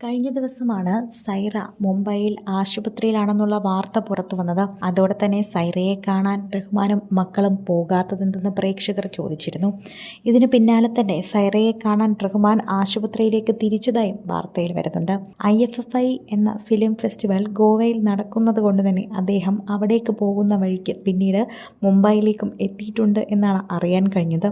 കഴിഞ്ഞ ദിവസമാണ് സൈറ മുംബൈയിൽ ആശുപത്രിയിലാണെന്നുള്ള വാർത്ത പുറത്തു വന്നത്. അതോടെ തന്നെ സൈറയെ കാണാൻ റഹ്മാനും മക്കളും പോകാത്തതെന്തെന്ന് പ്രേക്ഷകർ ചോദിച്ചിരുന്നു. ഇതിന് പിന്നാലെ തന്നെ സൈറയെ കാണാൻ റഹ്മാൻ ആശുപത്രിയിലേക്ക് തിരിച്ചതായും വാർത്തയിൽ വരുന്നുണ്ട്. ഐ എന്ന ഫിലിം ഫെസ്റ്റിവൽ ഗോവയിൽ നടക്കുന്നത് കൊണ്ട് തന്നെ അദ്ദേഹം അവിടേക്ക് പോകുന്ന വഴിക്ക് പിന്നീട് മുംബൈയിലേക്കും എത്തിയിട്ടുണ്ട് എന്നാണ് അറിയാൻ കഴിഞ്ഞത്.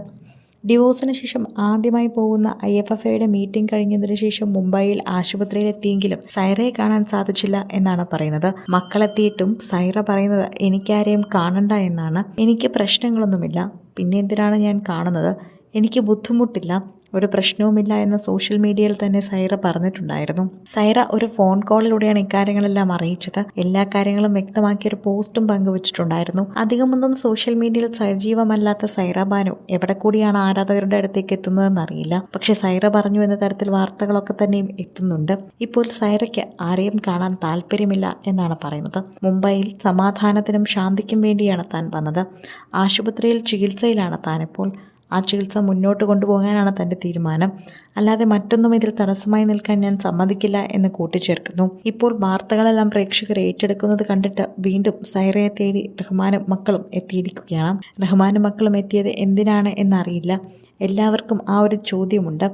ഡിവോഴ്സിന് ശേഷം ആദ്യമായി പോകുന്ന ഐ എഫ് എഫ് ഐയുടെ മീറ്റിംഗ് കഴിഞ്ഞതിന് ശേഷം മുംബൈയിൽ ആശുപത്രിയിലെത്തിയെങ്കിലും സൈറയെ കാണാൻ സാധിച്ചില്ല എന്നാണ് പറയുന്നത്. മക്കളെത്തിയിട്ടും സൈറ പറയുന്നത് എനിക്കാരെയും കാണണ്ട എന്നാണ്. എനിക്ക് പ്രശ്നങ്ങളൊന്നുമില്ല. പിന്നെ എന്തിനാണ് ഞാൻ കാണുന്നത്? എനിക്ക് ബുദ്ധിമുട്ടില്ല. ഒരു പ്രശ്നവുമില്ല എന്ന് സോഷ്യൽ മീഡിയയിൽ തന്നെ സൈറ പറഞ്ഞിട്ടുണ്ടായിരുന്നു. സൈറ ഒരു ഫോൺ കോളിലൂടെയാണ് ഇക്കാര്യങ്ങളെല്ലാം അറിയിച്ചത്. എല്ലാ കാര്യങ്ങളും വ്യക്തമാക്കിയ ഒരു പോസ്റ്റും പങ്കുവച്ചിട്ടുണ്ടായിരുന്നു. അധികമൊന്നും സോഷ്യൽ മീഡിയയിൽ സജീവമല്ലാത്ത സൈറ ബാനു എവിടെ കൂടിയാണ് ആരാധകരുടെ അടുത്തേക്ക് എത്തുന്നതെന്ന് അറിയില്ല പക്ഷെ സൈറ പറഞ്ഞു എന്ന തരത്തിൽ വാർത്തകളൊക്കെ തന്നെയും എത്തുന്നുണ്ട്. ഇപ്പോൾ സൈറയ്ക്ക് ആരെയും കാണാൻ താല്പര്യമില്ല എന്നാണ് പറയുന്നത്. മുംബൈയിൽ സമാധാനത്തിനും ശാന്തിക്കും വേണ്ടിയാണ് താൻ വന്നത്. ആശുപത്രിയിൽ ചികിത്സയിലാണ് താനിപ്പോൾ ആ ചികിത്സ മുന്നോട്ട് കൊണ്ടുപോകാനാണ് തന്റെ തീരുമാനം. അല്ലാതെ മറ്റൊന്നും ഇതിൽ തടസ്സമായി നിൽക്കാൻ ഞാൻ സമ്മതിക്കില്ല എന്ന് കൂട്ടിച്ചേർക്കുന്നു. ഇപ്പോൾ വാർത്തകളെല്ലാം പ്രേക്ഷകർ ഏറ്റെടുക്കുന്നത് കണ്ടിട്ട് വീണ്ടും സൈറയെ തേടി റഹ്മാനും മക്കളും എത്തിയിരിക്കുകയാണ്. റഹ്മാനും മക്കളും എത്തിയത് എന്തിനാണ് എന്നറിയില്ല. എല്ലാവർക്കും ആ ഒരു ചോദ്യമുണ്ട്.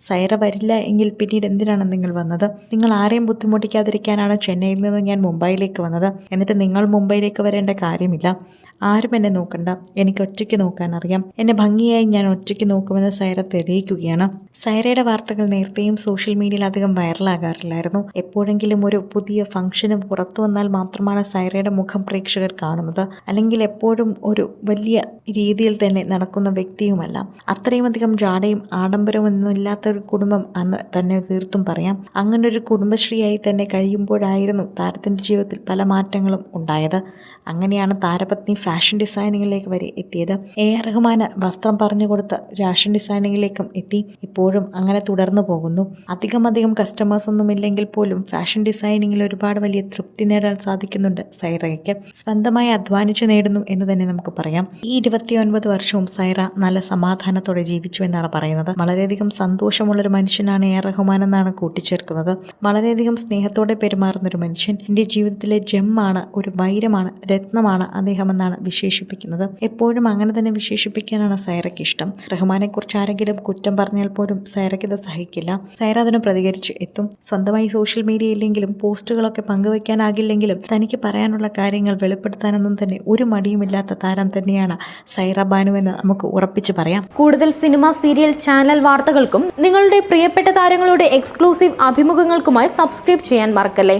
സൈറ വരില്ല എങ്കിൽ പിന്നീട് എന്തിനാണ് നിങ്ങൾ വന്നത്? നിങ്ങൾ ആരെയും ബുദ്ധിമുട്ടിക്കാതിരിക്കാനാണ് ചെന്നൈയിൽ നിന്ന് ഞാൻ മുംബൈയിലേക്ക് വന്നത്. എന്നിട്ട് നിങ്ങൾ മുംബൈയിലേക്ക് വരേണ്ട കാര്യമില്ല. ആരും എന്നെ നോക്കണ്ട. എനിക്ക് ഒറ്റയ്ക്ക് നോക്കാൻ അറിയാം. എന്നെ ഭംഗിയായി ഞാൻ ഒറ്റയ്ക്ക് നോക്കുമെന്ന് സൈറ തെളിയിക്കുകയാണ്. സൈറയുടെ വാർത്തകൾ നേരത്തെയും സോഷ്യൽ മീഡിയയിൽ അധികം വൈറലാകാറില്ലായിരുന്നു. എപ്പോഴെങ്കിലും ഒരു പുതിയ ഫംഗ്ഷന് പുറത്തു വന്നാൽ മാത്രമാണ് സൈറയുടെ മുഖം പ്രേക്ഷകർ കാണുന്നത്. അല്ലെങ്കിൽ എപ്പോഴും ഒരു വലിയ രീതിയിൽ തന്നെ നടക്കുന്ന വ്യക്തിയുമല്ല. അത്രയും അധികം ജാടയും ആഡംബരവും ഒന്നും ഇല്ലാത്ത ഒരു കുടുംബം അന്ന് തന്നെ തീർത്തും പറയാം. അങ്ങനെ ഒരു കുടുംബശ്രീയായി തന്നെ കഴിയുമ്പോഴായിരുന്നു താരത്തിന്റെ ജീവിതത്തിൽ പല മാറ്റങ്ങളും ഉണ്ടായത്. അങ്ങനെയാണ് താരപത്നി ഫാഷൻ ഡിസൈനിങ്ങിലേക്ക് വരെ എത്തിയത്. എ. ആർ. റഹ്മാന് വസ്ത്രം പറഞ്ഞു കൊടുത്ത് ഫാഷൻ ഡിസൈനിങ്ങിലേക്കും എത്തി. ഇപ്പോഴും അങ്ങനെ തുടർന്നു പോകുന്നു. അധികം അധികം കസ്റ്റമേഴ്സ് ഒന്നും ഇല്ലെങ്കിൽ പോലും ഫാഷൻ ഡിസൈനിങ്ങിൽ ഒരുപാട് വലിയ തൃപ്തി നേടാൻ സാധിക്കുന്നുണ്ട് സൈറയ്ക്ക്. സ്വന്തമായി അധ്വാനിച്ചു നേടുന്നു എന്ന് തന്നെ നമുക്ക് പറയാം. ഈ ഇരുപത്തിയൊൻപത് വർഷവും സൈറ നല്ല സമാധാനത്തോടെ ജീവിച്ചു എന്നാണ് പറയുന്നത്. വളരെയധികം സന്തോഷമുള്ളൊരു മനുഷ്യനാണ് എ. റഹ്മാൻ എന്നാണ് കൂട്ടിച്ചേർക്കുന്നത്. വളരെയധികം സ്നേഹത്തോടെ പെരുമാറുന്ന ഒരു മനുഷ്യൻ. എന്റെ ജീവിതത്തിലെ ജെമ്മാണ് ഒരു വൈരമാണ് രത്നമാണ് അദ്ദേഹം എന്നാണ് വിശേഷിപ്പിക്കുന്നത്. എപ്പോഴും അങ്ങനെ തന്നെ വിശേഷിപ്പിക്കാനാണ് സൈറയ്ക്ക് ഇഷ്ടം. റഹ്മാനെക്കുറിച്ച് ആരെങ്കിലും കുറ്റം പറഞ്ഞാൽ പോലും സൈറയ്ക്ക് ഇത് സഹിക്കില്ല. സൈറ അതിന് പ്രതികരിച്ച് എത്തും. സ്വന്തമായി സോഷ്യൽ മീഡിയ ഇല്ലെങ്കിലും പോസ്റ്റുകളൊക്കെ പങ്കുവയ്ക്കാനാകില്ലെങ്കിലും തനിക്ക് പറയാനുള്ള കാര്യങ്ങൾ വെളിപ്പെടുത്താനൊന്നും തന്നെ ഒരു മടിയുമില്ലാത്ത താരം തന്നെയാണ് സൈറ ബാനു എന്ന് നമുക്ക് ഉറപ്പിച്ച് പറയാം. കൂടുതൽ സിനിമ സീരിയൽ ചാനൽ വാർത്തകൾക്കും നിങ്ങളുടെ പ്രിയപ്പെട്ട താരങ്ങളുടെ എക്സ്ക്ലൂസീവ് അഭിമുഖങ്ങൾക്കുമായി സബ്സ്ക്രൈബ് ചെയ്യാൻ മറക്കല്ലേ?